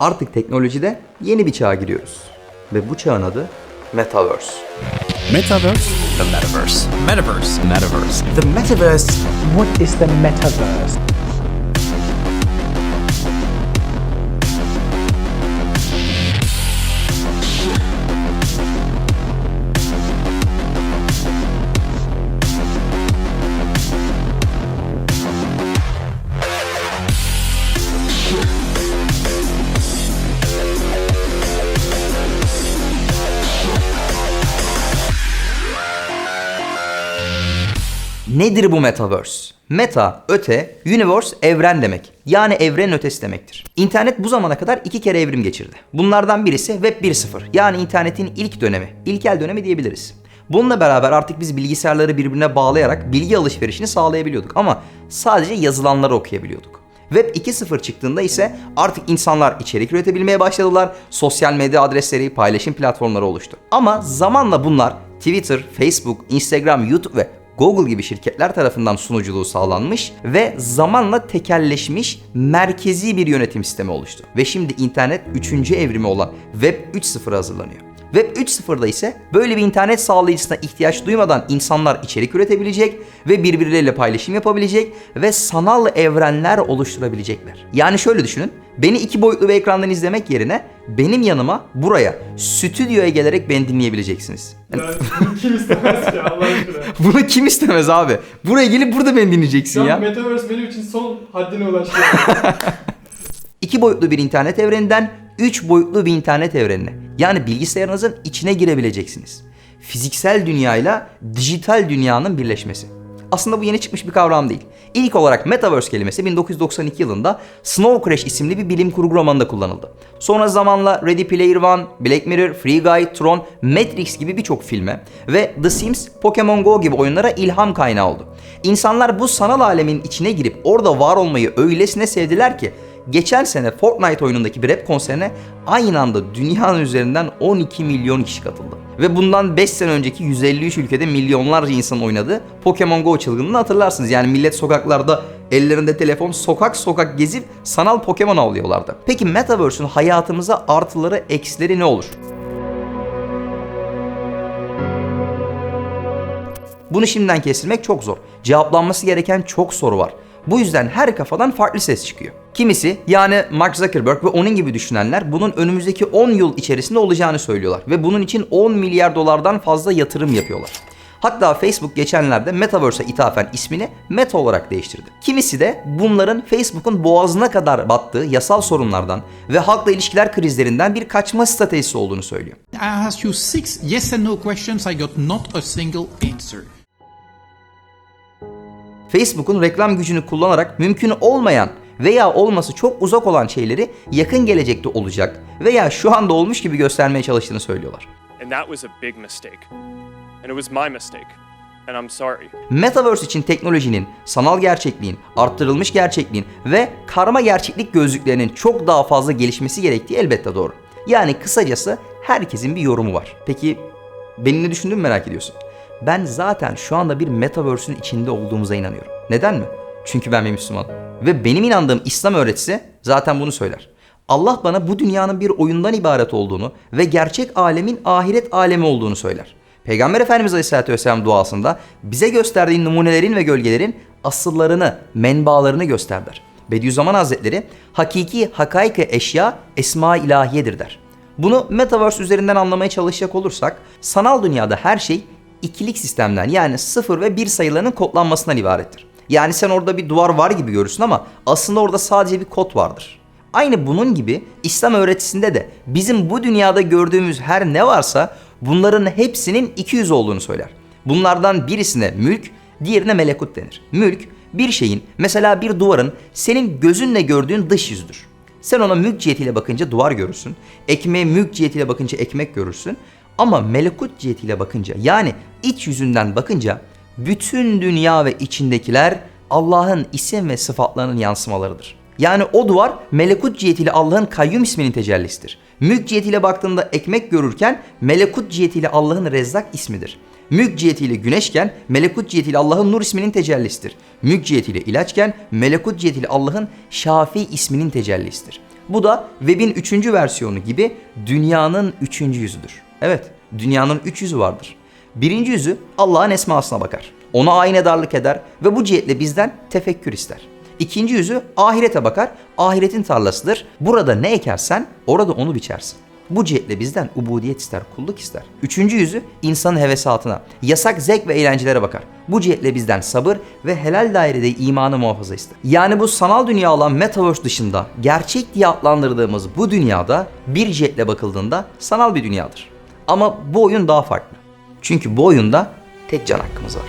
Artık teknolojide yeni bir çağa giriyoruz. Ve bu çağın adı Metaverse. Metaverse. The metaverse. Metaverse. Metaverse. The metaverse. What is the metaverse? Nedir bu Metaverse? Meta, öte, universe, evren demek. Yani evrenin ötesi demektir. İnternet bu zamana kadar iki kere evrim geçirdi. Bunlardan birisi Web 1.0 yani internetin ilk dönemi, ilkel dönemi diyebiliriz. Bununla beraber artık biz bilgisayarları birbirine bağlayarak bilgi alışverişini sağlayabiliyorduk ama sadece yazılanları okuyabiliyorduk. Web 2.0 çıktığında ise artık insanlar içerik üretebilmeye başladılar. Sosyal medya adresleri, paylaşım platformları oluştu. Ama zamanla bunlar Twitter, Facebook, Instagram, YouTube ve Google gibi şirketler tarafından sunuculuğu sağlanmış ve zamanla tekelleşmiş merkezi bir yönetim sistemi oluştu. Ve şimdi internet 3. evrimi olan Web 3.0 hazırlanıyor. Web 3.0'da ise böyle bir internet sağlayıcısına ihtiyaç duymadan insanlar içerik üretebilecek ve birbirleriyle paylaşım yapabilecek ve sanal evrenler oluşturabilecekler. Yani şöyle düşünün, beni iki boyutlu bir ekrandan izlemek yerine benim yanıma buraya, stüdyoya gelerek beni dinleyebileceksiniz. Yani Yani bunu kim istemez ki Allah aşkına? bunu kim istemez abi? Buraya gelip burada beni dinleyeceksin an ya. Metaverse benim için son haddine ulaştı. İki boyutlu bir internet evreninden üç boyutlu bir internet evrenine yani bilgisayarınızın içine girebileceksiniz. Fiziksel dünyayla dijital dünyanın birleşmesi. Aslında bu yeni çıkmış bir kavram değil. İlk olarak Metaverse kelimesi 1992 yılında Snow Crash isimli bir bilim kurgu romanında kullanıldı. Sonra zamanla Ready Player One, Black Mirror, Free Guy, Tron, Matrix gibi birçok filme ve The Sims, Pokemon Go gibi oyunlara ilham kaynağı oldu. İnsanlar bu sanal alemin içine girip orada var olmayı öylesine sevdiler ki geçen sene Fortnite oyunundaki bir rap konserine aynı anda dünyanın üzerinden 12 milyon kişi katıldı. Ve bundan 5 sene önceki 153 ülkede milyonlarca insan oynadığı Pokemon Go çılgınlığını hatırlarsınız. Yani millet sokaklarda ellerinde telefon sokak sokak gezip sanal Pokemon avlıyorlardı. Peki Metaverse'ün hayatımıza artıları eksileri ne olur? Bunu şimdiden kestirmek çok zor. Cevaplanması gereken çok soru var. Bu yüzden her kafadan farklı ses çıkıyor. Kimisi yani Mark Zuckerberg ve onun gibi düşünenler bunun önümüzdeki 10 yıl içerisinde olacağını söylüyorlar ve bunun için 10 milyar dolardan fazla yatırım yapıyorlar. Hatta Facebook geçenlerde Metaverse'e ithafen ismini Meta olarak değiştirdi. Kimisi de bunların Facebook'un boğazına kadar battığı yasal sorunlardan ve halkla ilişkiler krizlerinden bir kaçma stratejisi olduğunu söylüyor. I asked you six yes and no questions. I got not a single answer. Facebook'un reklam gücünü kullanarak mümkün olmayan veya olması çok uzak olan şeyleri yakın gelecekte olacak veya şu anda olmuş gibi göstermeye çalıştığını söylüyorlar. And that was a big mistake. And it was my mistake. And I'm sorry. Metaverse için teknolojinin, sanal gerçekliğin, arttırılmış gerçekliğin ve karma gerçeklik gözlüklerinin çok daha fazla gelişmesi gerektiği elbette doğru. Yani kısacası herkesin bir yorumu var. Peki benim ne düşündüğümü merak ediyorsun. Ben zaten şu anda bir Metaverse'ün içinde olduğumuza inanıyorum. Neden mi? Çünkü ben bir Müslümanım. Ve benim inandığım İslam öğretisi zaten bunu söyler. Allah bana bu dünyanın bir oyundan ibaret olduğunu ve gerçek alemin ahiret alemi olduğunu söyler. Peygamber Efendimiz Aleyhisselatü Vesselam duasında bize gösterdiği numunelerin ve gölgelerin asıllarını, menbalarını göster der. Bediüzzaman Hazretleri hakiki hakaike eşya esma ilahiyedir der. Bunu Metaverse üzerinden anlamaya çalışacak olursak sanal dünyada her şey ikilik sistemden yani sıfır ve bir sayılarının kodlanmasından ibarettir. Yani sen orada bir duvar var gibi görürsün ama aslında orada sadece bir kod vardır. Aynı bunun gibi İslam öğretisinde de bizim bu dünyada gördüğümüz her ne varsa bunların hepsinin 200 olduğunu söyler. Bunlardan birisine mülk, diğerine melekut denir. Mülk bir şeyin mesela bir duvarın senin gözünle gördüğün dış yüzüdür. Sen ona mülk cihetiyle bakınca duvar görürsün. Ekmeğe mülk cihetiyle bakınca ekmek görürsün. Ama melekut cihetiyle bakınca yani iç yüzünden bakınca bütün dünya ve içindekiler Allah'ın isim ve sıfatlarının yansımalarıdır. Yani o duvar melekut cihetiyle Allah'ın kayyum isminin tecellisidir. Mülk cihetiyle baktığında ekmek görürken melekut cihetiyle Allah'ın rezzak ismidir. Mülk cihetiyle güneşken melekut cihetiyle Allah'ın nur isminin tecellisidir. Mülk cihetiyle ilaçken melekut cihetiyle Allah'ın şafi isminin tecellisidir. Bu da webin üçüncü versiyonu gibi dünyanın üçüncü yüzüdür. Evet, dünyanın üç yüzü vardır. Birinci yüzü Allah'ın esmasına bakar. Ona aynedarlık eder ve bu cihetle bizden tefekkür ister. İkinci yüzü ahirete bakar. Ahiretin tarlasıdır. Burada ne ekersen orada onu biçersin. Bu cihetle bizden ubudiyet ister, kulluk ister. Üçüncü yüzü insanın hevesatına, yasak zevk ve eğlencelere bakar. Bu cihetle bizden sabır ve helal dairede imanı muhafaza ister. Yani bu sanal dünya olan Metaverse dışında gerçek diye adlandırdığımız bu dünyada bir cihetle bakıldığında sanal bir dünyadır. Ama bu oyun daha farklı. Çünkü bu oyunda tek can hakkımız var.